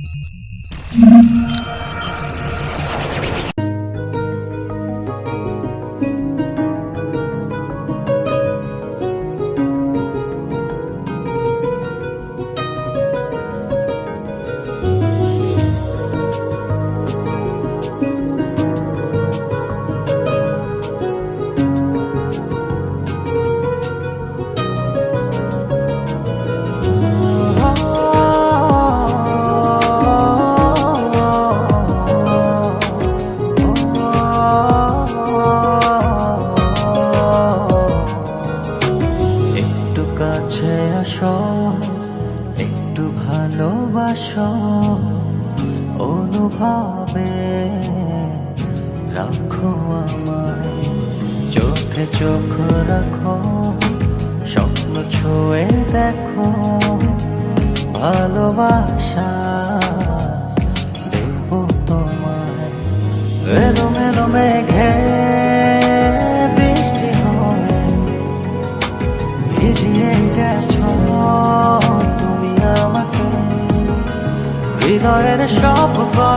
Thank you. অনুভবে, রাখো আমায়। চোখে চোখ রাখো, স্বপ্ন ছুঁয়ে দেখো। ভালোবাসা দেব তোমায়। এলো মেলো মেঘে হৃদয়ের সব কথা ভাঙনি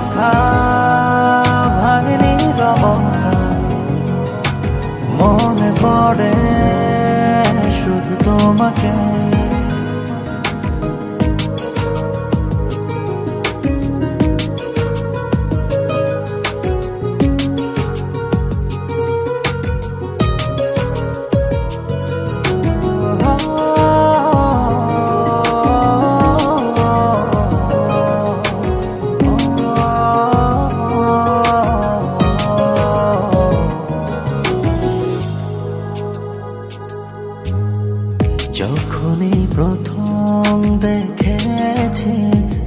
যখনই প্রথম দেখেছি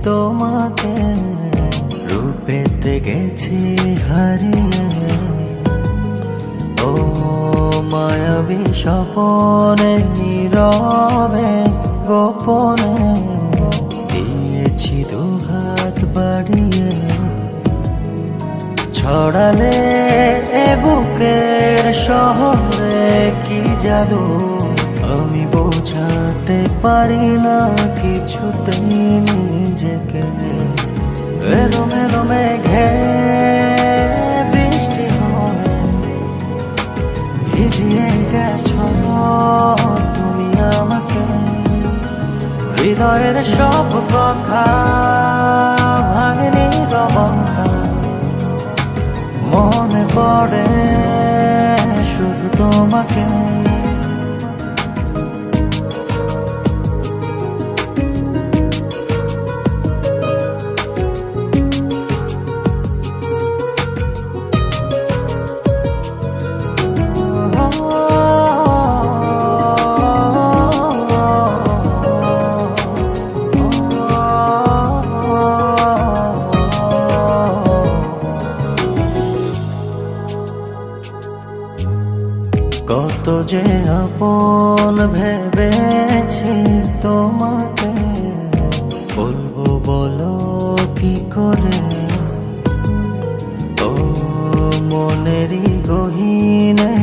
তোমাকে, রূপেতে গেছি হারিয়ে। ও মায়াবী স্বপনে, নীরবে, গোপনে দিয়েছি দুহাত বাড়িয়ে। ছড়ালে এ বুকের শহরে কি জাদু? আমি বোঝাতে পারি না কিছুতেই নিজেকে। এলো মেলো মেঘে বৃষ্টি হয়। ভিজিয়ে গেছো তুমি আমাকে। হৃদয়ের সব কথা ভাঙনি রমতা মনে পড়ে শুধু তোমাকে। কত যে আপন ভেবেছি তোমাকে। বলব, বলো কি করে? ও মনেরই গহীনে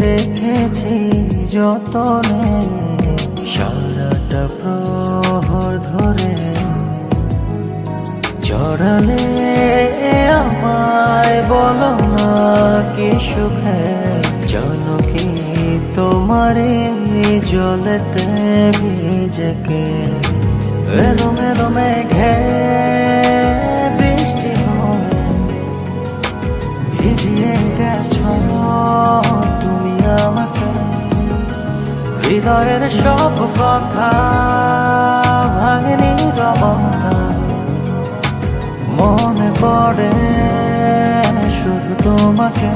রেখেছি যতনে। সারাটা প্রহর ধরে জড়ালে জলেতে ভিজেকে এলো মেলো মেঘে বৃষ্টি ভিজিয়ে গেছো তুমি আমাকে। হৃদয়ের সব কথা ভাঙনি রমতা। মনে পড়ে শুধু তোমাকে।